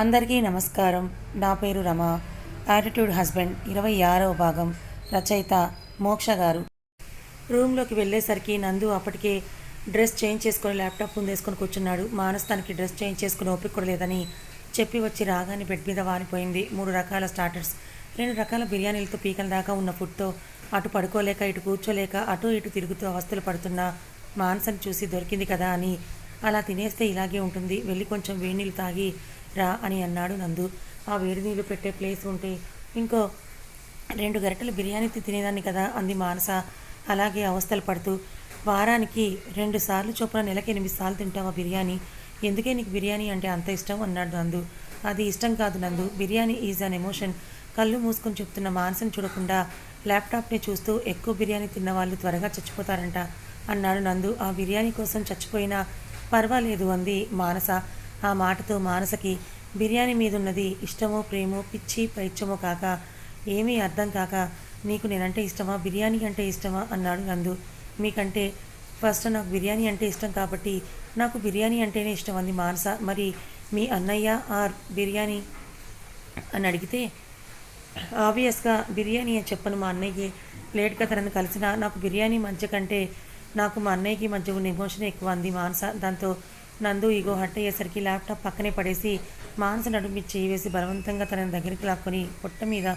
అందరికీ నమస్కారం. నా పేరు రమ. యాటిట్యూడ్ హస్బెండ్ ఇరవై ఆరవ భాగం. రచయిత మోక్ష గారు. రూమ్లోకి వెళ్ళేసరికి నందు అప్పటికే డ్రెస్ చేంజ్ చేసుకొని ల్యాప్టాప్ ముందేసుకొని కూర్చున్నాడు. మానస్ తనకి డ్రెస్ చేంజ్ చేసుకుని ఓపిక కూడా లేదని చెప్పి వచ్చి రాగానే బెడ్ మీద వాలిపోయింది మూడు రకాల స్టార్టర్స్ రెండు రకాల బిర్యానీలతో పీకల దాకా ఉన్న ఫుడ్తో అటు పడుకోలేక ఇటు కూర్చోలేక అటు ఇటు తిరుగుతూ అవస్థలు పడుతున్న మానసని చూసి దొరికింది కదా అని అలా తినేస్తే ఇలాగే ఉంటుంది. వెళ్ళి కొంచెం వేడి నీళ్ళు తాగి రా అని అన్నాడు నందు. ఆ వేడి నీళ్ళు పెట్టే ప్లేస్ ఉంటే ఇంకో రెండు గరిటెలు బిర్యానీ తినేదాన్ని కదా అంది మానస. అలాగే అవస్థలు పడుతూ. వారానికి రెండు సార్లు చొప్పున నెలకి ఎనిమిది సార్లు తింటావా బిర్యానీ? ఎందుకే నీకు బిర్యానీ అంటే అంత ఇష్టం? అన్నాడు నందు. అది ఇష్టం కాదు Nandu. Biryani is an emotion. కళ్ళు మూసుకొని చెప్తున్న మానసను చూడకుండా ల్యాప్టాప్ని చూస్తూ ఎక్కువ బిర్యానీ తిన్న వాళ్ళు త్వరగా చచ్చిపోతారంట అన్నాడు నందు. ఆ బిర్యానీ కోసం చచ్చిపోయినా పర్వాలేదు అంది మానస. ఆ మాటతో మానసకి బిర్యానీ మీదున్నది ఇష్టమో ప్రేమో పిచ్చి పైత్యమో కాక ఏమీ అర్థం కాక నీకు నేనంటే ఇష్టమా? బిర్యానీ అంటే ఇష్టమా? అన్నాడు నందు. మీకంటే ఫస్ట్ నాకు బిర్యానీ అంటే ఇష్టం కాబట్టి నాకు బిర్యానీ అంటేనే ఇష్టం అంది మానస. మరి మీ అన్నయ్య ఆర్ బిర్యానీ? అని అడిగితే ఆబ్వియస్గా బిర్యానీ అని చెప్పను మా అన్నయ్యకి లేట్గా తనని కలిసిన నాకు బిర్యానీ మధ్య కంటే నాకు మా అన్నయ్యకి మధ్య ఉన్న ఎమోషన్ ఎక్కువ అంది మానస. దాంతో నందు ఇగో హట్టయ్యేసరికి ల్యాప్టాప్ పక్కనే పడేసి మానస నడుమి చేయి వేసి బలవంతంగా తనని దగ్గరికి లాక్కొని పొట్ట మీద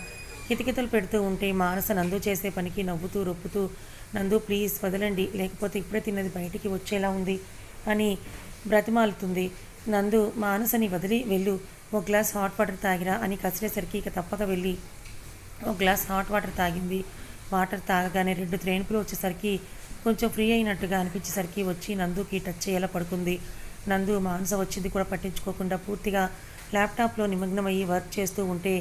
కితకితలు పెడుతూ ఉంటే మానస నందు చేసే పనికి నవ్వుతూ రొప్పుతూ నందు ప్లీజ్ వదలండి. లేకపోతే ఇప్పుడే తిన్నది బయటికి వచ్చేలా ఉంది అని బ్రతిమాలుతుంది. నందు మానసని వదిలి వెళ్ళు. ఒక గ్లాస్ హాట్ వాటర్ తాగిరా అని కసిరేసరికి ఇక తప్పక వెళ్ళి ఒక గ్లాస్ హాట్ వాటర్ తాగింది. వాటర్ తాగగానే రెండు త్రేణుకులు వచ్చేసరికి కొంచెం ఫ్రీ అయినట్టుగా అనిపించేసరికి వచ్చి నందుకి టచ్ చేయాల పడుకుంది. నందు మానస వచ్చింది కూడా పట్టించుకోకుండా పూర్తిగా ల్యాప్టాప్లో నిమగ్నమయ్యి వర్క్ చేస్తూ ఉంటే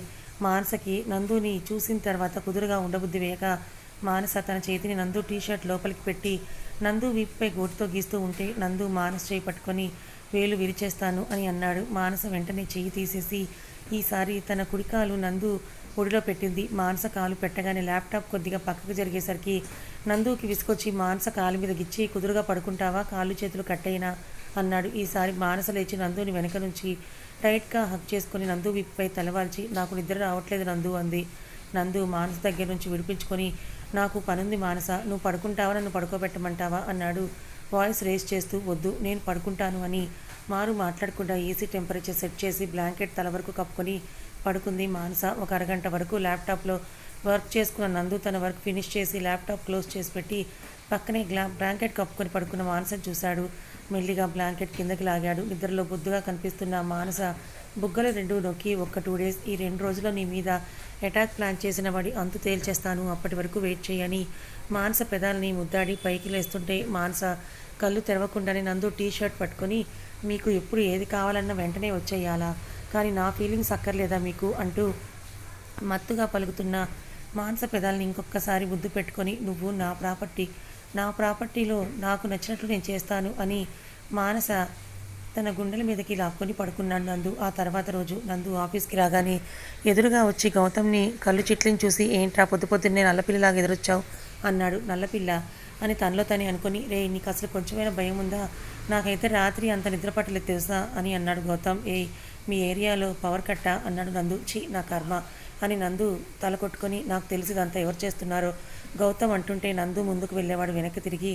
మానసకి నందుని చూసిన తర్వాత కుదురుగా ఉండబుద్ధి వేయక మానస తన చేతిని నందు టీషర్ట్ లోపలికి పెట్టి నందు వీపుపై గోటుతో గీస్తూ ఉంటే నందు మానస చేయి పట్టుకొని వేలు విరిచేస్తాను అని అన్నాడు. మానస వెంటనే చెయ్యి తీసేసి ఈసారి తన కుడికాలు నందు ఒడిలో పెట్టింది. మానస కాలు పెట్టగానే ల్యాప్టాప్ కొద్దిగా పక్కకు జరిగేసరికి నందుకి విసుకొచ్చి మానస కాలు మీద గిచ్చి కుదురుగా పడుకుంటావా? కాళ్ళు చేతులు కట్టయినా అన్నాడు. ఈసారి మానస లేచి నందుని వెనక నుంచి టైట్గా హక్ చేసుకుని నందు విప్పుపై తలవాల్చి నాకు నిద్ర రావట్లేదు నందు అంది. నందు మానస దగ్గర నుంచి విడిపించుకొని నాకు పనుంది మానస నువ్వు పడుకుంటావా? నన్ను పడుకోబెట్టమంటావా? అన్నాడు. వాయిస్ రేస్ చేస్తూ వద్దు నేను పడుకుంటాను అని మారు మాట్లాడకుండా ఏసీ టెంపరేచర్ సెట్ చేసి బ్లాంకెట్ తల వరకు కప్పుకొని పడుకుంది మానస ఒక అరగంట వరకు ల్యాప్టాప్లో వర్క్ చేసుకున్న నందు తన వర్క్ ఫినిష్ చేసి ల్యాప్టాప్ క్లోజ్ చేసి పెట్టి పక్కనే గ్లా బ్లాంకెట్ కప్పుకొని పడుకున్న మానస చూశాడు. మెల్లిగా బ్లాంకెట్ కిందకి లాగాడు. నిద్రలో బుద్దుగా కనిపిస్తున్న మానస బుగ్గలు రెండు నొక్కి ఒక్క టూ డేస్ ఈ రెండు రోజుల్లో నీ మీద అటాక్ ప్లాన్ చేసిన వాడి అంతు తేల్చేస్తాను. అప్పటి వరకు వెయిట్ చేయని మానస పెదాలని ముద్దాడి పైకి లేస్తుంటే మానస కళ్ళు తెరవకుండానే నందు టీ షర్ట్ పట్టుకొని మీకు ఎప్పుడు ఏది కావాలన్నా వెంటనే వచ్చేయాలా. కానీ నా ఫీలింగ్స్ అక్కర్లేదా మీకు? అంటూ మత్తుగా పలుకుతున్న మానస పెదాలని ఇంకొకసారి ముద్దు పెట్టుకొని నువ్వు నా ప్రాపర్టీ నా ప్రాపర్టీలో నాకు నచ్చినట్లు నేను చేస్తాను అని మానస తన గుండెల మీదకి లాక్కొని పడుకున్నాడు నందు. ఆ తర్వాత రోజు నందు ఆఫీస్కి రాగానే ఎదురుగా వచ్చి గౌతమ్ని కళ్ళు చిట్లిని చూసి ఏంట్రా పొద్దు పొద్దున్నే నల్లపిల్లలాగా ఎదురొచ్చావు? అన్నాడు. నల్లపిల్ల? అని తనలో తనే అనుకుని రే నీకు అసలు కొంచెమైనా భయం ఉందా? నాకైతే రాత్రి అంత నిద్ర పట్టలేదు తెలుసా? అని అన్నాడు గౌతమ్. ఏ మీ ఏరియాలో పవర్ కట్టా? అన్నాడు నందు. ఛీ నా కర్మ. అని నందు తల కొట్టుకొని నాకు తెలిసిదంతా ఎవరు చేస్తున్నారో? గౌతమ్ అంటుంటే నందు ముందుకు వెళ్ళేవాడు వెనక్కి తిరిగి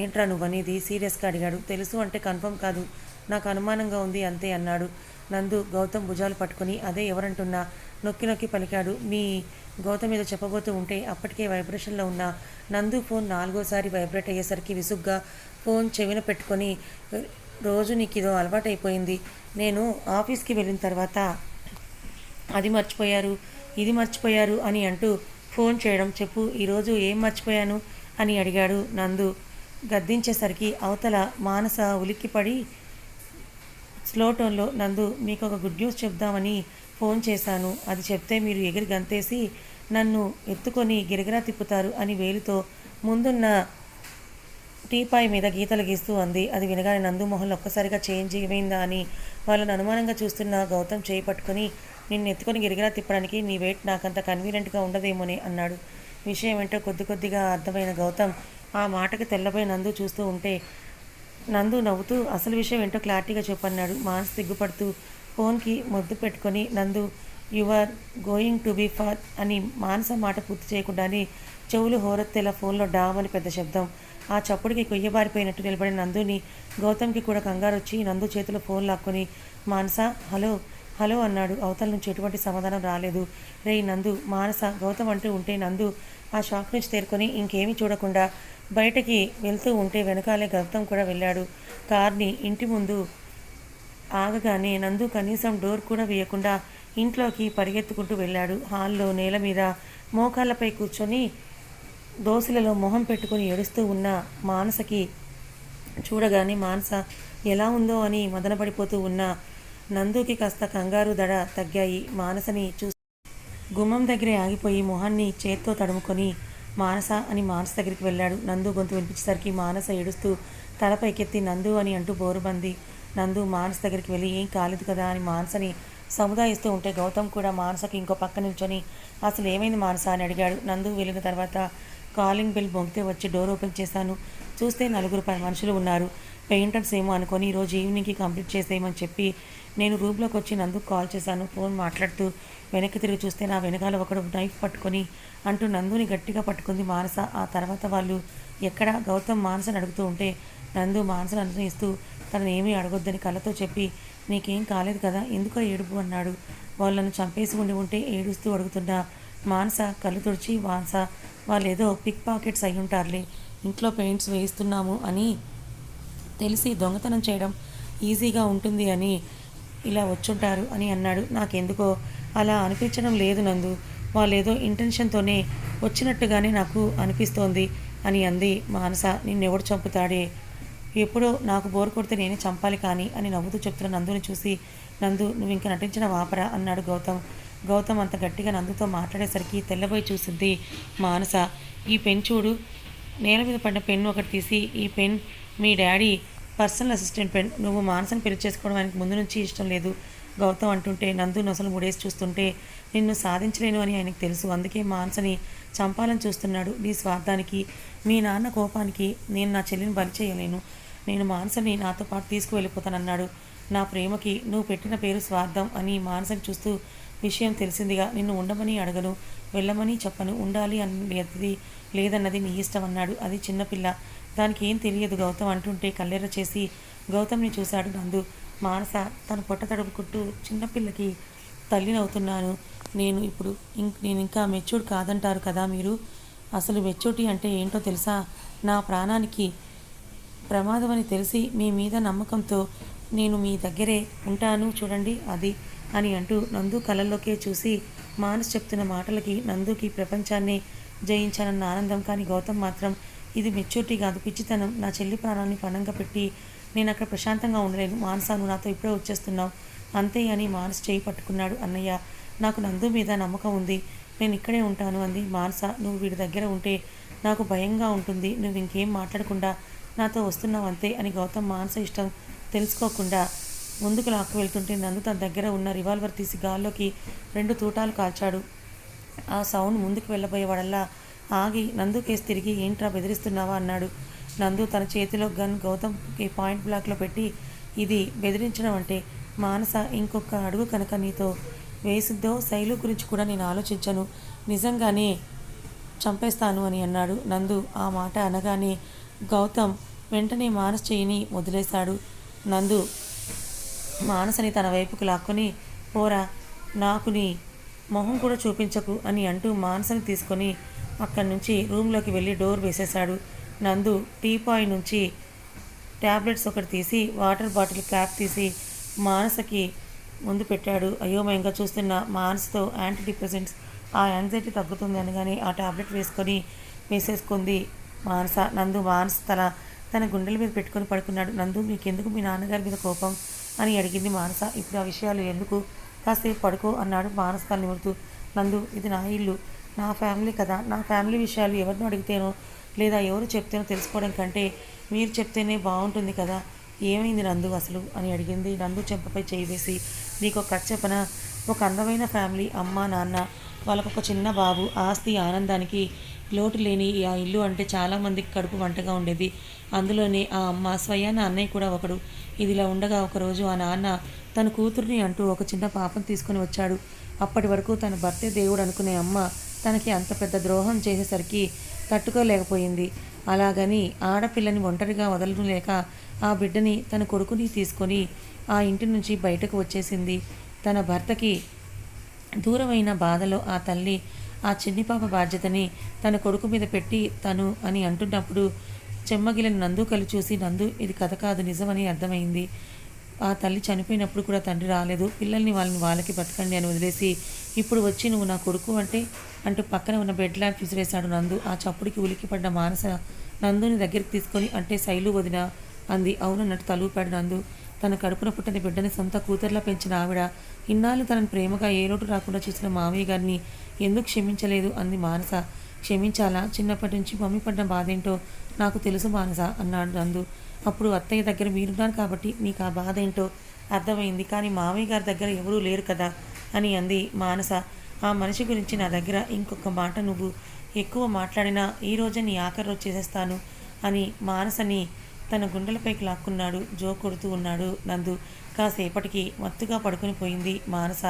ఏంట్రా నువ్వనేది? సీరియస్గా అడిగాడు. తెలుసు అంటే కన్ఫర్మ్ కాదు. నాకు అనుమానంగా ఉంది అంతే అన్నాడు. నందు గౌతమ్ భుజాలు పట్టుకొని అదే ఎవరంటున్నా? నొక్కి నొక్కి పలికాడు. మీ గౌతమ్ మీద చెప్పబోతూ ఉంటే అప్పటికే వైబ్రేషన్లో ఉన్న. నందు ఫోన్ నాలుగోసారి వైబ్రేట్ అయ్యేసరికి విసుగ్గా ఫోన్ చెవిన పెట్టుకొని రోజు నీకు ఇదో అలవాటైపోయింది. నేను ఆఫీస్కి వెళ్ళిన తర్వాత అది మర్చిపోయారు ఇది మర్చిపోయారు అని అంటూ ఫోన్ చేయడం చెప్పు ఈరోజు ఏం మర్చిపోయాను? అని అడిగాడు నందు. గద్దించేసరికి అవతల మానస ఉలిక్కిపడి స్లో టోన్లో నందు మీకు ఒక గుడ్ న్యూస్ చెప్దామని ఫోన్ చేశాను. అది చెప్తే మీరు ఎగిరి గంతేసి నన్ను ఎత్తుకొని గిరగిరా తిప్పుతారు అని వేలుతో ముందున్న టీపాయ్ మీద గీతలు గీస్తూ అంది. అది వినగానే నందు మొహన్ ఒక్కసారిగా చేంజ్ ఏమైందా అని వాళ్ళని అనుమానంగా చూస్తున్న గౌతమ్ చేయి పట్టుకుని నిన్ను ఎత్తుకొని గిరిగిరా తిప్పడానికి నీ వెయిట్ నాకంత కన్వీనియంట్గా ఉండదేమోనే అన్నాడు. విషయం ఏంటో కొద్ది కొద్దిగా అర్థమైన గౌతమ్ ఆ మాటకి తెల్లబోయి నందు చూస్తూ ఉంటే నందు నవ్వుతూ అసలు విషయం ఏంటో క్లారిటీగా చెప్పన్నాడు. మానస్ సిగ్గుపడుతూ ఫోన్కి ముద్దు పెట్టుకొని Nandu you are going to be far అని మానస మాట పూర్తి చేయకుండానే చెవులు హోరెత్తేలా ఫోన్లో డామ్ అని పెద్ద శబ్దం. ఆ చప్పుడికి కొయ్యబారిపోయినట్టు నిలబడిన నందుని గౌతమ్కి కూడా కంగారు వచ్చి నందు చేతిలో ఫోన్ లాక్కొని మానస హలో హలో అన్నాడు. అవతల నుంచి ఎటువంటి సమాధానం రాలేదు. రేయ్ నందు మానస గౌతమ్ అంటూ ఉంటే నందు ఆ షాక్ నుంచి తేరుకొని ఇంకేమీ చూడకుండా బయటకి వెళ్తూ ఉంటే వెనకాలే గౌతమ్ కూడా వెళ్ళాడు. కార్ని ఇంటి ముందు ఆగగానే నందు కనీసం డోర్ కూడా వేయకుండా ఇంట్లోకి పరిగెత్తుకుంటూ వెళ్ళాడు. హాల్లో నేల మీద మోకాళ్ళపై కూర్చొని దోశలలో మొహం పెట్టుకుని ఏడుస్తూ ఉన్న మానసకి చూడగానే మానస ఎలా ఉందో అని మదనపడిపోతూ ఉన్న నందుకి కాస్త కంగారు దడ తగ్గాయి. మానసని చూసి గుమ్మం దగ్గరే ఆగిపోయి మొహాన్ని చేత్తో తడుముకొని మానస అని మానస దగ్గరికి వెళ్ళాడు. నందు గొంతు వినిపించేసరికి మానస ఏడుస్తూ తలపైకెత్తి నందు అని అంటూ బోరుబంది. నందు మానస దగ్గరికి వెళ్ళి ఏం కాలేదు కదా అని మానసని సముదాయిస్తూ ఉంటే గౌతమ్ కూడా మానసకి ఇంకో పక్క నిల్చొని అసలు ఏమైంది మానస అని అడిగాడు. నందు వెళ్ళిన తర్వాత కాలింగ్ బెల్ బొంగితే వచ్చి డోర్ ఓపెన్ చేశాను. చూస్తే నలుగురు మనుషులు ఉన్నారు. పెయింటర్స్ ఏమో అనుకొని ఈరోజు ఈవినింగ్కి కంప్లీట్ చేసేయమని చెప్పి నేను రూమ్లోకి వచ్చి నందుకు కాల్ చేశాను ఫోన్ మాట్లాడుతూ వెనక్కి తిరిగి చూస్తే నా వెనకాల ఒకడు నైఫ్ పట్టుకొని అంటూ నందుని గట్టిగా పట్టుకుంది మానస. ఆ తర్వాత వాళ్ళు ఎక్కడ? గౌతమ్ మానసని అడుగుతూ ఉంటే నందు మానసను అనుసరిస్తూ తనని ఏమీ అడగొద్దని కళ్ళతో చెప్పి నీకేం కాలేదు కదా ఎందుకో ఏడుపు? అన్నాడు. వాళ్ళను చంపేసి ఉండి ఉంటే ఏడుస్తూ అడుగుతున్నా మానస కళ్ళు తుడిచి మానస వాళ్ళు ఏదో పిక్ పాకెట్స్ అయి ఉంటారులే ఇంట్లో పెయింట్స్ వేయిస్తున్నాము అని తెలిసి దొంగతనం చేయడం ఈజీగా ఉంటుంది అని ఇలా వచ్చుంటారు అని అన్నాడు. నాకెందుకో అలా అనిపించడం లేదు నందు. వాళ్ళు ఏదో ఇంటెన్షన్తోనే వచ్చినట్టుగానే నాకు అనిపిస్తోంది అని అంది మానస. నిన్నెవడు చంపుతాడే? ఎప్పుడో నాకు బోర్ కొడితే నేనే చంపాలి కానీ అని నవ్వుతూ చెప్తున్న నందుని చూసి నందు నువ్వు ఇంకా నటించిన వాపరా? అన్నాడు గౌతమ్. గౌతమ్ అంత గట్టిగా నందుతో మాట్లాడేసరికి తెల్లబోయి చూసింది మానస. ఈ పెన్ చూడు. నేల మీద పడిన పెన్ ఒకటి తీసి ఈ పెన్ మీ డాడీ పర్సనల్ అసిస్టెంట్ నువ్వు మానసని పెళ్ళి చేసుకోవడం ఆయనకు ముందు నుంచి ఇష్టం లేదు. గౌతమ్ అంటుంటే నందు నొసలు ముడేసి చూస్తుంటే నిన్ను సాధించలేను అని ఆయనకు తెలుసు. అందుకే మానసని చంపాలని చూస్తున్నాడు నీ స్వార్థానికి. మీ నాన్న కోపానికి నేను నా చెల్లిని బలి చేయలేను. నేను మానసని నాతో పాటు తీసుకువెళ్ళిపోతానన్నాడు. నా ప్రేమకి నువ్వు పెట్టిన పేరు స్వార్థం అని మానసని చూస్తూ విషయం తెలిసిందిగా నిన్ను ఉండమని అడగను వెళ్ళమని చెప్పను ఉండాలి అని లేదన్నది నీ ఇష్టం అన్నాడు. అది చిన్నపిల్ల. దానికి ఏం తెలియదు గౌతమ్ అంటుంటే కల్లెర్ర చేసి గౌతమ్ని చూశాడు నందు. మానస తన పొట్ట తడుపుకుంటూ చిన్నపిల్లకి తల్లినవుతున్నాను. నేను ఇప్పుడు ఇంక్ నేను ఇంకా మెచ్యూర్డ్ కాదంటారు కదా మీరు? అసలు మెచ్యూరిటీ అంటే ఏంటో తెలుసా? నా ప్రాణానికి ప్రమాదం అని తెలిసి మీ మీద నమ్మకంతో నేను మీ దగ్గరే ఉంటాను చూడండి అది అని అంటూ నందు కళ్ళల్లోకే చూసి మానస్ చెప్తున్న మాటలకి నందుకి ప్రపంచాన్ని జయించానన్న ఆనందం. కానీ గౌతమ్ మాత్రం ఇది మెచ్యూరిటీ కాదు. పిచ్చితనం. నా చెల్లి ప్రాణాన్ని పణంగా పెట్టి నేను అక్కడ ప్రశాంతంగా ఉండలేను. మానసాను నువ్వు నాతో ఇప్పుడే వచ్చేస్తున్నావు. అంతే అని మానస్ చేయి పట్టుకున్నాడు అన్నయ్య. నాకు నందు మీద నమ్మకం ఉంది. నేను ఇక్కడే ఉంటాను అంది మానస. నువ్వు వీడి దగ్గర ఉంటే నాకు భయంగా ఉంటుంది. నువ్వు ఇంకేం మాట్లాడకుండా నాతో వస్తున్నావు అంతే అని గౌతమ్ మానస ఇష్టం తెలుసుకోకుండా ముందుకు లాక్కు వెళ్తుంటే నందు తన దగ్గర ఉన్న రివాల్వర్ తీసి గాల్లోకి రెండు తూటాలు కాల్చాడు. ఆ సౌండ్ ముందుకు వెళ్ళబోయేవాడల్లా ఆగి నందు కేసు తిరిగి ఏంట్రా బెదిరిస్తున్నావా అన్నాడు. నందు తన చేతిలో గన్ గౌతమ్కి పాయింట్ బ్లాక్లో పెట్టి ఇది బెదిరించడం అంటే మానస ఇంకొక అడుగు కనుక నీతో వేసిద్దో శైలు గురించి కూడా నేను ఆలోచించను. నిజంగానే చంపేస్తాను అని అన్నాడు. నందు ఆ మాట అనగానే గౌతమ్ వెంటనే మానస్ చేయిని వదిలేశాడు. నందు మానసని తన వైపుకు లాక్కొని పోరా నాకు నీ మొహం కూడా చూపించకు అని అంటూ మానసని తీసుకొని అక్కడి నుంచి రూమ్లోకి వెళ్ళి డోర్ వేసేశాడు. నందు టీపాయ్ నుంచి ట్యాబ్లెట్స్ ఒకటి తీసి వాటర్ బాటిల్ క్యాప్ తీసి మానసకి ముందు పెట్టాడు. అయోమయంగా చూస్తున్న మానసతో యాంటీ డిప్రెసెంట్స్ ఆ యాంగ్జైటీ తగ్గుతుంది అనగానే ఆ టాబ్లెట్ వేసుకొని వేసేసుకుంది మానస. నందు మానస తల తన గుండెల మీద పెట్టుకొని పడుకున్నాడు. నందు మీకెందుకు మీ నాన్నగారి మీద కోపం? అని అడిగింది మానస. ఇప్పుడు ఆ విషయాలు ఎందుకు? కాసేపు పడుకో అన్నాడు మానస తల నిమురుతూ నందు ఇది నా ఇల్లు. నా ఫ్యామిలీ కదా. నా ఫ్యామిలీ విషయాలు ఎవరినో అడిగితేనో లేదా ఎవరు చెప్తేనో తెలుసుకోవడం కంటే మీరు చెప్తేనే బాగుంటుంది కదా. ఏమైంది నందు అసలు అని అడిగింది. నందు చెంపపై చేయి వేసి నీకు ఒక చెప్పన? ఒక అందమైన ఫ్యామిలీ అమ్మ నాన్న వాళ్ళకు ఒక చిన్న బాబు ఆస్తి ఆనందానికి లోటు లేని ఆ ఇల్లు అంటే చాలామందికి కడుపు వంటగా ఉండేది. అందులోనే ఆ అమ్మ స్వయాన అన్నయ్య కూడా ఒకడు. ఇదిలా ఉండగా ఒకరోజు ఆ నాన్న తన కూతుర్ని అంటూ ఒక చిన్న పాపను తీసుకొని వచ్చాడు. అప్పటి వరకు తన భర్తే దేవుడు అనుకునే అమ్మ తనకి అంత పెద్ద ద్రోహం చేసేసరికి తట్టుకోలేకపోయింది. అలాగని ఆడపిల్లని ఒంటరిగా వదలలేక ఆ బిడ్డని తన కొడుకుని తీసుకొని ఆ ఇంటి నుంచి బయటకు వచ్చేసింది. తన భర్తకి దూరమైన బాధలో ఆ తల్లి ఆ చిన్ని పాప బాధ్యతని తన కొడుకు మీద పెట్టి తను అని అంటున్నప్పుడు చెమ్మగిలిన నందు కలు చూసి నందు ఇది కథ కాదు నిజమని అర్థమైంది. ఆ తల్లి చనిపోయినప్పుడు కూడా తండ్రి రాలేదు. పిల్లల్ని వాళ్ళని వాళ్ళకి బతకండి అని వదిలేసి ఇప్పుడు వచ్చి నువ్వు నా కొడుకు అంటే అంటూ పక్కన ఉన్న బెడ్ ల్యాంప్ విసిరేశాడు నందు. ఆ చప్పుడికి ఉలికి పడ్డ మానస నందుని దగ్గరికి తీసుకొని అంటే శైలు వదిన అంది. అవునన్నట్టు తలూపాడు నందు. తన కడుపున పుట్టిన బిడ్డని సొంత కూతుర్లా పెంచిన ఆవిడ. ఇన్నాళ్ళు తనని ప్రేమగా ఏ లోటు రాకుండా చూసిన మామయ్య గారిని ఎందుకు క్షమించలేదు? అంది మానస. క్షమించాలా? చిన్నప్పటి నుంచి మమ్మీ పడ్డ బాధేంటో నాకు తెలుసు మానస అన్నాడు నందు. అప్పుడు అత్తయ్య దగ్గర మీరున్నారు కాబట్టి నీకు ఆ బాధ ఏంటో అర్థమైంది. కానీ మామయ్య గారి దగ్గర ఎవరూ లేరు కదా? అని అంది మానస. ఆ మనిషి గురించి నా దగ్గర ఇంకొక మాట నువ్వు ఎక్కువ మాట్లాడినా ఈ నీ ఆఖరి రోజు చేసేస్తాను అని మానసని తన గుండెలపైకి లాక్కున్నాడు. జో కొడుతూ ఉన్నాడు నందు. కాసేపటికి మత్తుగా పడుకొని పోయింది మానస.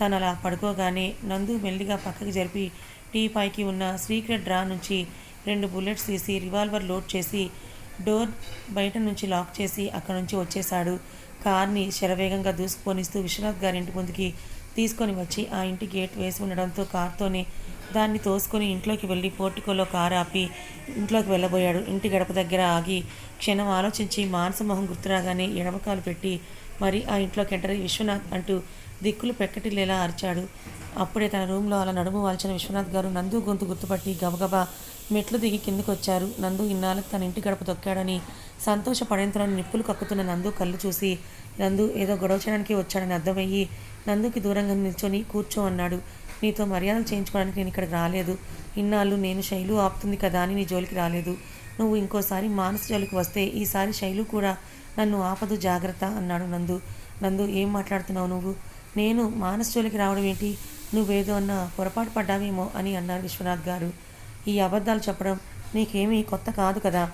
తను అలా పడుకోగానే నందు మెల్లిగా పక్కకి జరిపి టీ పైకి ఉన్న సీక్రెట్ డ్రా నుంచి రెండు బుల్లెట్స్ తీసి రివాల్వర్ లోడ్ చేసి డోర్ బయట నుంచి లాక్ చేసి అక్కడి నుంచి వచ్చేశాడు. కార్ని శరవేగంగా దూసుకుపోనిస్తూ విశ్వనాథ్ గారి ఇంటి ముందుకి తీసుకొని వచ్చి ఆ ఇంటి గేట్ వేసి ఉండడంతో కార్తోనే దాన్ని తోసుకొని ఇంట్లోకి వెళ్ళి పోర్టికోలో కారు ఆపి ఇంట్లోకి వెళ్ళబోయాడు. ఇంటి గడప దగ్గర ఆగి క్షణం ఆలోచించి మానసమోహం గుర్తురాగానే ఎడమకాలు పెట్టి మరి ఆ ఇంట్లోకి ఎంటర్ విశ్వనాథ్ అంటూ దిక్కులు పెక్కటిల్లేలా అరిచాడు. అప్పుడే తన రూమ్లో అలా నడుము వాల్చిన విశ్వనాథ్ గారు నందు గొంతు గుర్తుపట్టి గబగబా మెట్లు దిగి కిందకు వచ్చారు నందు ఇన్నాళ్ళకి తన ఇంటి గడప తొక్కాడని సంతోషపడేంతలో నిప్పులు కక్కుతున్న నందు కళ్ళు చూసి నందు ఏదో గొడవ చేయడానికి వచ్చాడని అర్థమయ్యి నందుకి దూరంగా నిల్చొని కూర్చో అన్నాడు. నీతో మర్యాదలు చేయించుకోవడానికి నేను ఇక్కడికి రాలేదు. ఇన్నాళ్ళు నేను శైలు ఆపుతుంది కదా అని నీ జోలికి రాలేదు. నువ్వు ఇంకోసారి మానస జోలికి వస్తే ఈసారి శైలు కూడా నన్ను ఆపదు జాగ్రత్త అన్నాడు నందు. నందు ఏం మాట్లాడుతున్నావు నువ్వు? నేను మానస్ జోలికి రావడం ఏంటి? నువ్వేదో అన్న పొరపాటు పడ్డావేమో అని అన్నారు విశ్వనాథ్ గారు. ఈ అబద్ధాలు చెప్పడం నీకేమీ కొత్త కాదు కదా?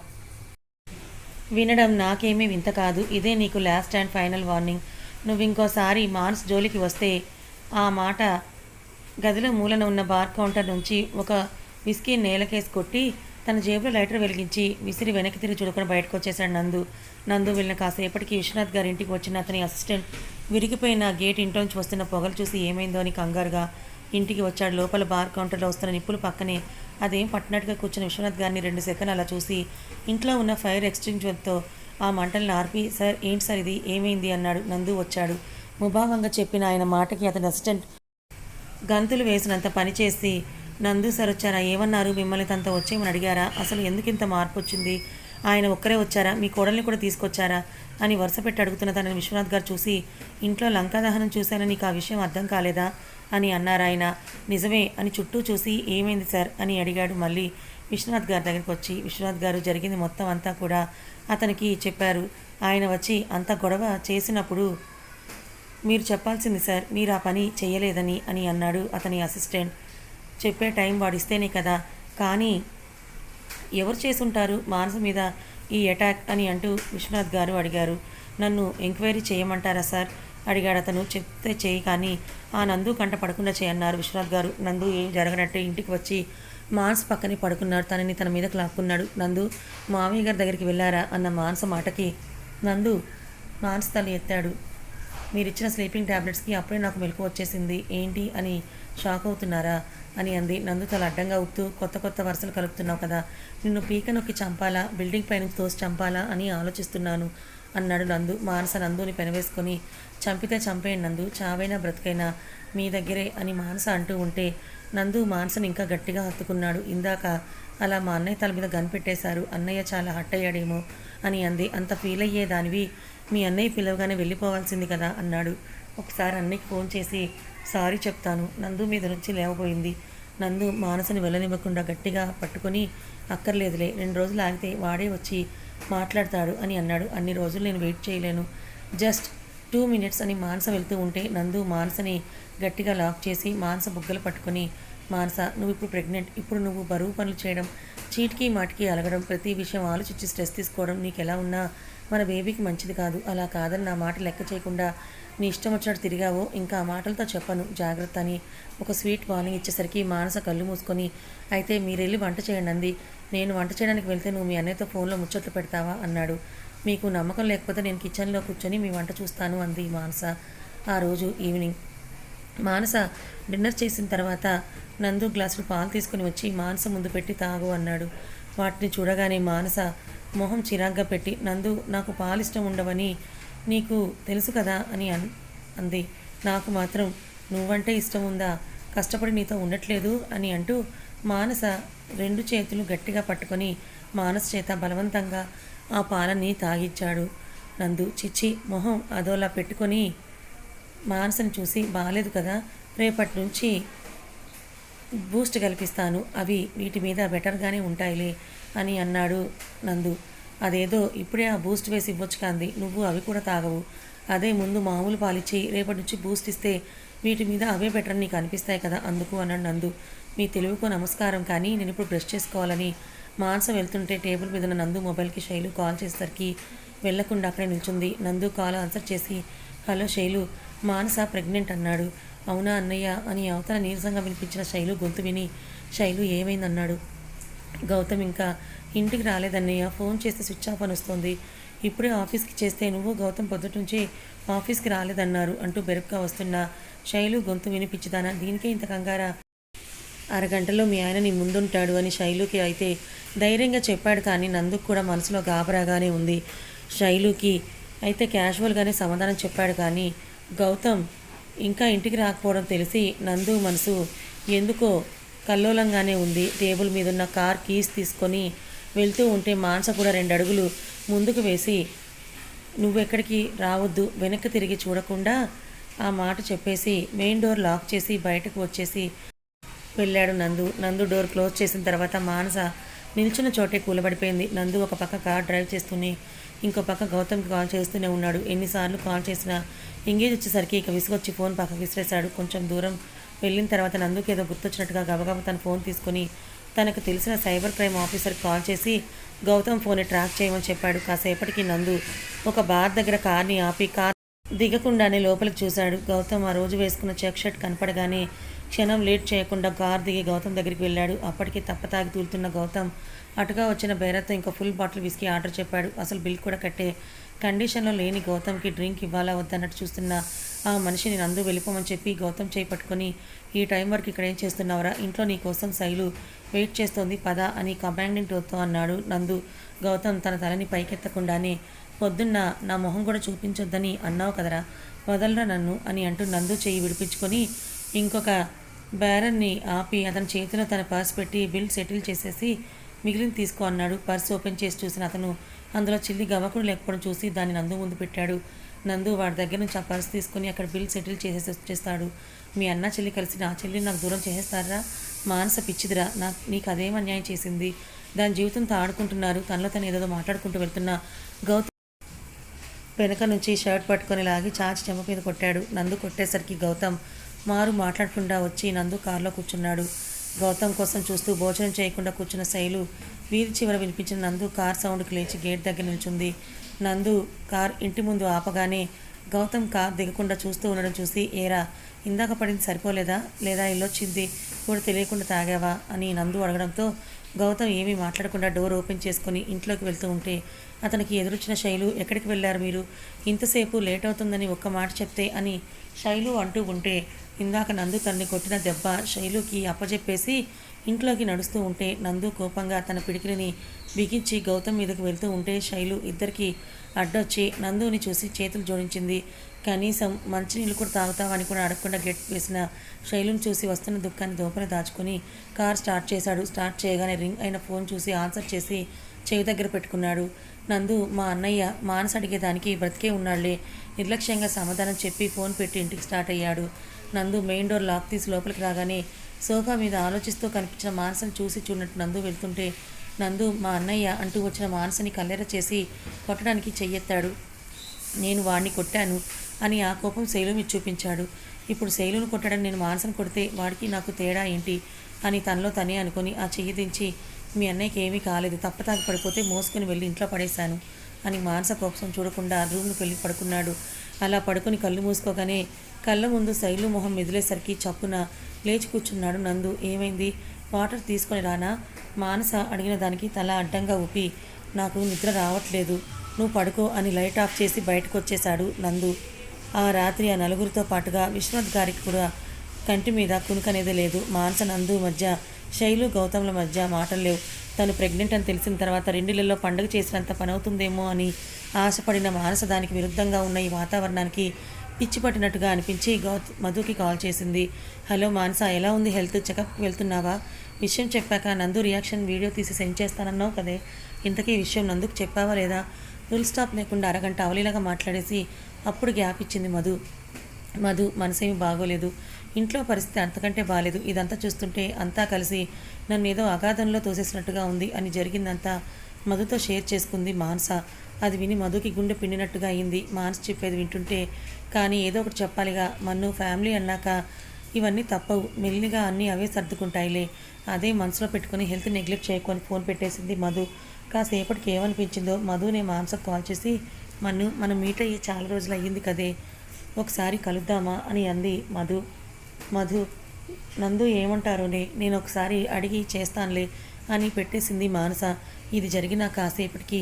వినడం నాకేమీ వింత కాదు. ఇదే నీకు లాస్ట్ అండ్ ఫైనల్ వార్నింగ్. నువ్వు ఇంకోసారి మానస్ జోలికి వస్తే ఆ మాట గదిలో మూలన ఉన్న బార్ కౌంటర్ నుంచి ఒక విస్కీ నేలకేసి కొట్టి తన జేబులో లైటర్ వెలిగించి విసిరి వెనక్కి తిరిగి చూడకుండా బయటకు వచ్చేశాడు నందు. నందు వెళ్ళిన కాసేపటికి విశ్వనాథ్ గారి ఇంటికి వచ్చిన అతని అసిస్టెంట్ విరిగిపోయిన గేట్ ఇంట్లోంచి వస్తున్న పొగలు చూసి ఏమైందో అని కంగారుగా ఇంటికి వచ్చాడు. లోపల బార్ కౌంటర్లో వస్తున్న నిప్పులు పక్కనే అదేం పట్టినట్టుగా కూర్చున్న విశ్వనాథ్ గారిని రెండు సెకండ్ అలా చూసి ఇంట్లో ఉన్న ఫైర్ ఎక్స్టింగ్విషర్తో ఆ మంటలను ఆర్పి సార్ ఏంటి సార్ ఇది? ఏమైంది? అన్నాడు. నందు వచ్చాడు. ముభావంగా చెప్పిన ఆయన మాటకి అతని అసిస్టెంట్ గంతులు వేసినంత పని చేసి నందు సార్ వచ్చారా? ఏమన్నారు? మిమ్మల్ని తనత వచ్చేయమని అడిగారా? అసలు ఎందుకు ఇంత మార్పు వచ్చింది? ఆయన ఒక్కరే వచ్చారా? మీ కోడల్ని కూడా తీసుకొచ్చారా? అని వరుస పెట్టి అడుగుతున్న తనని విశ్వనాథ్ గారు చూసి ఇంట్లో లంకా దహనం చూశానని నీకు ఆ విషయం అర్థం కాలేదా? అని అన్నారు ఆయన. నిజమే అని చుట్టూ చూసి ఏమైంది సార్? అని అడిగాడు మళ్ళీ విశ్వనాథ్ గారి దగ్గరికి వచ్చి. విశ్వనాథ్ గారు జరిగింది మొత్తం అంతా కూడా అతనికి చెప్పారు. ఆయన వచ్చి అంత గొడవ చేసినప్పుడు మీరు చెప్పాల్సింది సార్ మీరు ఆ పని చేయలేదని అని అన్నాడు అతని అసిస్టెంట్. చెప్పే టైం వాడిస్తేనే కదా. కానీ ఎవరు చేసుంటారు మానసు మీద ఈ అటాక్ అని అంటూ విశ్వనాథ్ గారు అడిగారు. నన్ను ఎంక్వైరీ చేయమంటారా సార్? అడిగాడు అతను. చెప్తే చేయి కానీ ఆ నందు కంట పడకుండా చేయన్నారు విశ్వనాథ్ గారు. నందు ఏం జరగనట్టు ఇంటికి వచ్చి మాన్స్ పక్కనే పడుకున్నాడు తనని తన మీద లాక్కున్నాడు. నందు మామయ్య గారి దగ్గరికి వెళ్ళారా? అన్న మాన్స మాటకి నందు మాన్స్ తల ఎత్తాడు. మీరు ఇచ్చిన స్లీపింగ్ ట్యాబ్లెట్స్కి అప్పుడే నాకు మెలకు వచ్చేసింది. ఏంటి? అని షాక్ అవుతున్నారా? అని అంది. నందు తల అడ్డంగా ఉప్తూ కొత్త కొత్త వరుసలు కలుపుతున్నావు కదా నిన్ను పీక నొక్కి చంపాలా బిల్డింగ్ పైనుంచి తోసి చంపాలా అని ఆలోచిస్తున్నాను అన్నాడు నందు. మానస నందుని పెనవేసుకొని చంపితే చంపేయండి నందు చావైనా బ్రతికైనా మీ దగ్గరే అని మానస అంటూ ఉంటే నందు మానసను ఇంకా గట్టిగా హత్తుకున్నాడు. ఇందాక అలా మా అన్నయ్య తల మీద గన్ పెట్టేశారు అన్నయ్య చాలా హట్ అయ్యాడేమో అని అంది. అంత ఫీల్ అయ్యేదానివి మీ అన్నయ్య పిలవగానే వెళ్ళిపోవాల్సింది కదా అన్నాడు. ఒకసారి అన్నయ్యకి ఫోన్ చేసి సారీ చెప్తాను. నందు మీద నుంచి లేవబోయింది. నందు మానసని వెళ్ళనివ్వకుండా గట్టిగా పట్టుకొని అక్కర్లేదులే రెండు రోజులు ఆగితే వాడే వచ్చి మాట్లాడతాడు అని అన్నాడు. అన్ని రోజులు నేను వెయిట్ చేయలేను. జస్ట్ టూ మినిట్స్ అని మానస వెళ్తూ ఉంటే నందు మానసని గట్టిగా లాక్ చేసి మానస బుగ్గలు పట్టుకొని మానస నువ్వు ఇప్పుడు ప్రెగ్నెంట్. ఇప్పుడు నువ్వు బరువు పనులు చేయడం చీటికి మాటికి అలగడం ప్రతి విషయం ఆలోచించి స్ట్రెస్ తీసుకోవడం నీకు ఎలా ఉన్నా మన బేబీకి మంచిది కాదు. అలా కాదని నా మాట లెక్క చేయకుండా నీ ఇష్టం వచ్చినట్టు తిరిగావో. ఇంకా ఆ మాటలతో చెప్పను. జాగ్రత్త అని ఒక స్వీట్ వార్నింగ్ ఇచ్చేసరికి మానస కళ్ళు మూసుకొని అయితే మీరెళ్ళి వంట చేయండి అంది. నేను వంట చేయడానికి వెళ్తే నువ్వు మీ అన్నయ్యతో ఫోన్లో ముచ్చట్లు పెడతావా? అన్నాడు. మీకు నమ్మకం లేకపోతే నేను కిచెన్లో కూర్చొని మీ వంట చూస్తాను అంది మానస. ఆ రోజు ఈవినింగ్. మానస డిన్నర్ చేసిన తర్వాత నందు గ్లాసులు పాలు తీసుకుని వచ్చి మానస ముందు పెట్టి తాగు అన్నాడు. వాటిని చూడగానే మానస మొహం చిరాగ్గా పెట్టి నందు నాకు పాలు ఇష్టం ఉండవని నీకు తెలుసు కదా అని అన్ అంది. నాకు మాత్రం నువ్వంటే ఇష్టం ఉందా కష్టపడి నీతో ఉండట్లేదు అని అంటూ మానస రెండు చేతులు గట్టిగా పట్టుకొని మానస చేత బలవంతంగా ఆ పాలని తాగిచ్చాడు. నందు చిచ్చి మొహం అదోలా పెట్టుకొని మానసని చూసి బాగాలేదు కదా రేపటి నుంచి బూస్ట్ కల్పిస్తాను. అవి వీటి మీద బెటర్గానే ఉంటాయిలే అని అన్నాడు నందు. అదేదో ఇప్పుడే ఆ బూస్ట్ వేసి ఇవ్వచ్చు కాంది. నువ్వు అవి కూడా తాగవు. అదే ముందు మామూలు పాలిచ్చి రేపటి నుంచి బూస్ట్ ఇస్తే వీటి మీద అవే బెటర్ నీకు అనిపిస్తాయి కదా అందుకు అన్నాడు నందు. మీ తెలుగుకు నమస్కారం కానీ నేను ఇప్పుడు బ్రష్ చేసుకోవాలని మానస వెళ్తుంటే టేబుల్ మీద నందు మొబైల్కి శైలు కాల్ చేసేసరికి వెళ్ళకుండా అక్కడే నిల్చుంది. నందు కాల్ ఆన్సర్ చేసి హలో శైలు మానస ప్రెగ్నెంట్ అన్నాడు. అవునా అన్నయ్య అని అవతల నీరసంగా వినిపించిన శైలు గొంతు విని శైలు ఏమైందన్నాడు? గౌతమ్ ఇంకా ఇంటికి రాలేదన్నయ్య ఫోన్ చేస్తే స్విచ్ ఆఫ్ అని వస్తుంది. ఇప్పుడే ఆఫీస్కి చేస్తే నువ్వు గౌతమ్ పొద్దుట నుంచి ఆఫీస్కి రాలేదన్నారు అంటూ బెరుగ్గా వస్తున్న శైలు గొంతు వినిపించదానా? దీనికే ఇంత కంగారా? అరగంటలో మీ ఆయన నీ ముందుంటాడు అని శైలుకి అయితే ధైర్యంగా చెప్పాడు కానీ నందుకు కూడా మనసులో గాబరాగానే ఉంది. శైలుకి అయితే క్యాజువల్గానే సమాధానం చెప్పాడు కానీ గౌతమ్ ఇంకా ఇంటికి రాకపోవడం తెలిసి నందు మనసు ఎందుకో కల్లోలంగానే ఉంది. టేబుల్ మీద ఉన్న కార్ కీస్ తీసుకొని వెళ్తూ ఉంటే మానస కూడా రెండు అడుగులు ముందుకు వేసి నువ్వెక్కడికి రావద్దు వెనక్కి తిరిగి చూడకుండా ఆ మాట చెప్పేసి మెయిన్ డోర్ లాక్ చేసి బయటకు వచ్చేసి వెళ్ళాడు నందు. నందు డోర్ క్లోజ్ చేసిన తర్వాత మానస నిల్చున్న చోటే కూలబడిపోయింది. నందు ఒక పక్క కార్ డ్రైవ్ చేస్తూనే ఇంకో పక్క గౌతమ్కి కాల్ చేస్తూనే ఉన్నాడు. ఎన్నిసార్లు కాల్ చేసినా ఎంగేజ్ వచ్చేసరికి ఇక విసుగొచ్చి ఫోన్ పక్కకు విసిరేశాడు. కొంచెం దూరం వెళ్ళిన తర్వాత నందుకు ఏదో గుర్తొచ్చినట్టుగా గబగబ తన ఫోన్ తీసుకొని తనకు తెలిసిన సైబర్ క్రైమ్ ఆఫీసర్కి కాల్ చేసి గౌతమ్ ఫోన్ని ట్రాక్ చేయమని చెప్పాడు. కాసేపటికి నందు ఒక బార్ దగ్గర కార్ని ఆపి కార్ దిగకుండానే లోపలికి చూశాడు. గౌతమ్ ఆ రోజు వేసుకున్న చెక్ షర్ట్ కనపడగానే క్షణం లేట్ చేయకుండా కార్ దిగి గౌతమ్ దగ్గరికి వెళ్ళాడు. అప్పటికి తప్పతాగి తూలుతున్న గౌతమ్ అటుగా వచ్చిన బేరతో ఇంకా ఫుల్ బాటిల్ విస్కీ ఆర్డర్ చెప్పాడు. అసలు బిల్ కూడా కట్టే కండిషన్లో లేని గౌతమ్కి డ్రింక్ ఇవ్వాలా వద్దన్నట్టు చూస్తున్న ఆ మనిషిని నందు వెళ్ళిపోమని చెప్పి గౌతమ్ చేయి పట్టుకొని ఈ టైం వరకు ఇక్కడ ఏం చేస్తున్నావురా? ఇంట్లో నీ కోసం శైలు వెయిట్ చేస్తోంది పద అని కమాండింగ్ టోతో అన్నాడు నందు. గౌతమ్ తన తలని పైకెత్తకుండానే పొద్దున్న నా మొహం కూడా చూపించొద్దని అన్నావు కదరా? వదలరా నన్ను అని అంటూ నందు చేయి విడిపించుకొని ఇంకొక బేరన్ని ఆపి అతని చేతిలో తన పర్స్ పెట్టి బిల్ సెటిల్ చేసేసి మిగిలిన తీసుకో అన్నాడు. పర్స్ ఓపెన్ చేసి చూసిన అతను అందులో చిల్లి గవకుడు లేకపోవడం చూసి దాన్ని నందు ముందు పెట్టాడు. నందు వాడి దగ్గర నుంచి ఆ పర్స్ తీసుకొని అక్కడ బిల్ సెటిల్ చేసేసి వచ్చేస్తాడు. మీ అన్న చెల్లి కలిసి నా చెల్లిని నాకు దూరం చేసేస్తారా? మానస పిచ్చిదిరా. నాకు నీకు అదేం అన్యాయం చేసింది? దాని జీవితంతో ఆడుకుంటున్నారు. తనలో తను ఏదో మాట్లాడుకుంటూ వెళ్తున్న గౌతమ్ వెనక నుంచి షర్ట్ పట్టుకొని లాగి చాచి చెంప మీద కొట్టాడు. నందు కొట్టేసరికి గౌతమ్ మారు మాట్లాడకుండా వచ్చి నందు కారులో కూర్చున్నాడు. గౌతమ్ కోసం చూస్తూ భోజనం చేయకుండా కూర్చున్న శైలు వీధి చివర వినిపించిన నందు కార్ సౌండ్కి లేచి గేట్ దగ్గర నిల్చుంది. నందు కార్ ఇంటి ముందు ఆపగానే గౌతమ్ కార్ దిగకుండా చూస్తూ ఉండడం చూసి ఏరా ఇందాక పడింది సరిపోలేదా? లేదా ఇల్లొచ్చింది కూడా తెలియకుండా తాగావా? అని నందు అడగడంతో గౌతమ్ ఏమీ మాట్లాడకుండా డోర్ ఓపెన్ చేసుకొని ఇంట్లోకి వెళ్తూ ఉంటే అతనికి ఎదురొచ్చిన శైలు ఎక్కడికి వెళ్ళారు మీరు? ఇంతసేపు లేట్ అవుతుందని ఒక్క మాట చెప్తే అని శైలు అంటూ ఉంటే ఇందాక నందు తనని కొట్టిన దెబ్బ శైలుకి అప్పచెప్పేసి ఇంట్లోకి నడుస్తూ ఉంటే నందు కోపంగా తన పిడికిలిని బిగించి గౌతమ్ మీదకు వెళ్తూ ఉంటే శైలు ఇద్దరికి అడ్డొచ్చి నందుని చూసి చేతులు జోడించింది. కనీసం మంచినీళ్ళు కూడా తాగుతావని కూడా అడగకుండా గెట్ వేసిన శైలుని చూసి వస్తున్న దుఃఖాన్ని దోపన దాచుకొని కార్ స్టార్ట్ చేశాడు. స్టార్ట్ చేయగానే రింగ్ అయిన ఫోన్ చూసి ఆన్సర్ చేసి చెవి దగ్గర పెట్టుకున్నాడు. నందు మా అన్నయ్య మానస అడిగేదానికి బ్రతికే ఉన్నాడులే నిర్లక్ష్యంగా సమాధానం చెప్పి ఫోన్ పెట్టి ఇంటికి స్టార్ట్ అయ్యాడు. నందు మెయిన్ డోర్ లాక్ తీసి లోపలికి రాగానే సోఫా మీద ఆలోచిస్తూ కనిపించిన మానసని చూసి చూడనట్టు నందు వెళ్తుంటే నందు మా అన్నయ్య అంటూ వచ్చిన మానసని కల్లెర చేసి కొట్టడానికి చెయ్యెత్తాడు. నేను వాడిని కొట్టాను అని ఆ కోపం శైలు మీద చూపించాడు. ఇప్పుడు శైలును కొట్టడం నేను మానసను కొడితే వాడికి నాకు తేడా ఏంటి అని తనలో తనే అనుకొని ఆ చెయ్యి దించి మీ అన్నయ్యకి ఏమీ కాలేదు తప్పతాగి పడిపోతే మోసుకొని వెళ్ళి ఇంట్లో పడేశాను అని మానస కోపం చూడకుండా రూమ్కి వెళ్ళి పడుకున్నాడు. అలా పడుకొని కళ్ళు మూసుకోగానే కళ్ళ ముందు శైలు మొహం మెదిలేసరికి చప్పున లేచి కూర్చున్నాడు నందు. ఏమైంది? వాటర్ తీసుకొని రానా? మానస అడిగిన దానికి తల అడ్డంగా ఊపి నాకు నిద్ర రావట్లేదు. నువ్వు పడుకో అని లైట్ ఆఫ్ చేసి బయటకు వచ్చేశాడు నందు. ఆ రాత్రి ఆ నలుగురితో పాటుగా విశ్వనాథ్ గారికి కూడా కంటి మీద కునుకనేదే లేదు. మానస నందు మధ్య శైలు గౌతమ్ల మధ్య మాటలు లేవు. తను ప్రెగ్నెంట్ అని తెలిసిన తర్వాత రెండిళ్ళలో పండుగ చేసినంత పని అవుతుందేమో అని ఆశపడిన మానస దానికి విరుద్ధంగా ఉన్న ఈ వాతావరణానికి పిచ్చి పట్టినట్టుగా అనిపించి గౌత్ మధుకి కాల్ చేసింది. హలో మానస ఎలా ఉంది? హెల్త్? చెకప్ వెళ్తున్నావా? విషయం చెప్పాక నందు రియాక్షన్ వీడియో తీసి సెండ్ చేస్తానన్నావు కదే. ఇంతకీ విషయం నందుకు చెప్పావా లేదా? ఫుల్ స్టాప్ లేకుండా అరగంట అవలీలాగా మాట్లాడేసి అప్పుడు గ్యాప్ ఇచ్చింది మధు. మధు మనసేమి బాగోలేదు. ఇంట్లో పరిస్థితి అంతకంటే బాగాలేదు ఇదంతా చూస్తుంటే అంతా కలిసి నన్ను ఏదో అగాధంలో తోసేసినట్టుగా ఉంది అని జరిగిందంతా మధుతో షేర్ చేసుకుంది మానస. అది విని మధుకి గుండె పిండినట్టుగా అయింది. మానస చెప్పేది వింటుంటే కానీ ఏదో ఒకటి చెప్పాలిగా. మన్ను ఫ్యామిలీ అన్నాక ఇవన్నీ తప్పవు. మెల్లిగా అన్నీ అవే సర్దుకుంటాయిలే. అదే మనసులో పెట్టుకుని హెల్త్ నెగ్లెక్ట్ చేయకొని ఫోన్ పెట్టేసింది మధు. కాసేపటికి ఏమనిపించిందో మధునే మాంసకు కాల్ చేసి మన్ను మనం మీట్ అయ్యి చాలా రోజులు అయ్యింది కదే. ఒకసారి కలుద్దామా అని అంది మధు. మధు నందు ఏమంటారోనే నేను ఒకసారి అడిగి చేస్తానులే అని పెట్టేసింది మానస. ఇది జరిగిన కాసేపటికి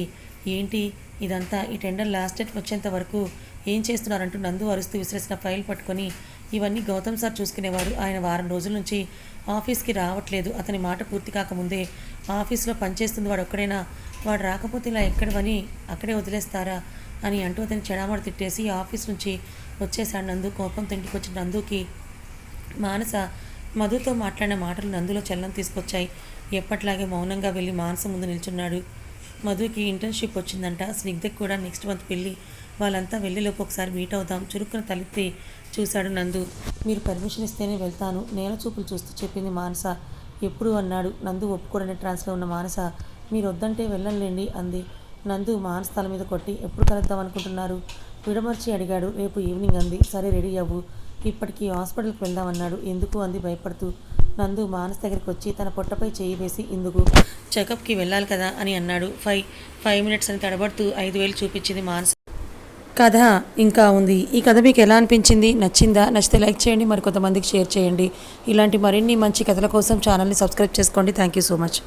ఏంటి? ఇదంతా ఈ టెండర్ లాస్ట్ డేట్ వచ్చేంత వరకు ఏం చేస్తున్నారంటూ నందు అరుస్తూ విసిరేసిన ఫైల్ పట్టుకొని ఇవన్నీ గౌతమ్ సార్ చూసుకునేవారు. ఆయన వారం రోజుల నుంచి ఆఫీస్కి రావట్లేదు. అతని మాట పూర్తి కాకముందే ఆఫీస్లో పనిచేస్తుంది వాడు ఒక్కడైనా? వాడు రాకపోతే ఇలా ఎక్కడవని అక్కడే వదిలేస్తారా? అని అంటూ అతని చెడామడ తిట్టేసి ఆఫీస్ నుంచి వచ్చేసాడు నందు. కోపం ఇంటికి వచ్చిన నందుకి మానస మధుతో మాట్లాడిన మాటలు నందులో చల్లం తీసుకొచ్చాయి. ఎప్పట్లాగే మౌనంగా వెళ్ళి మానస ముందు నిల్చున్నాడు. మధుకి ఇంటర్న్షిప్ వచ్చిందంట. స్నిగ్ధకి కూడా నెక్స్ట్ మంత్ పెళ్ళి. వాళ్ళంతా వెళ్ళేలోపు ఒకసారి మీట్ అవుదాం. చురుక్కున తలెత్తి చూశాడు నందు. మీరు పర్మిషన్ ఇస్తేనే వెళ్తాను. నేల చూపులు చూస్తూ చెప్పింది మానస. ఎప్పుడు? అన్నాడు. నందు ఒప్పుకోడని ట్రాన్స్లో ఉన్న మానస. మీరు వద్దంటే వెళ్ళండి అంది. నందు మానస తల మీద కొట్టి ఎప్పుడు కలుద్దాం అనుకుంటున్నారు? విడమర్చి అడిగాడు. రేపు ఈవినింగ్ అంది. సరే రెడీ అవ్వు. ఇప్పటికి హాస్పిటల్కి వెళ్దామన్నాడు. ఎందుకు? అంది భయపడుతూ. నందు మానస్ దగ్గరికి వచ్చి తన పొట్టపై చేయి వేసి ఇందుకు చెకప్కి వెళ్ళాలి కదా? అని అన్నాడు. ఫైవ్ ఫైవ్ మినిట్స్ అని తడబడుతూ ఐదు వేలు చూపించింది మానస్. కథ ఇంకా ఉంది. ఈ కథ మీకు ఎలా అనిపించింది? నచ్చిందా? నచ్చితే లైక్ చేయండి. మరి కొంతమందికి షేర్ చేయండి. ఇలాంటి మరిన్ని మంచి కథల కోసం ఛానల్ని సబ్స్క్రైబ్ చేసుకోండి. Thank you so much.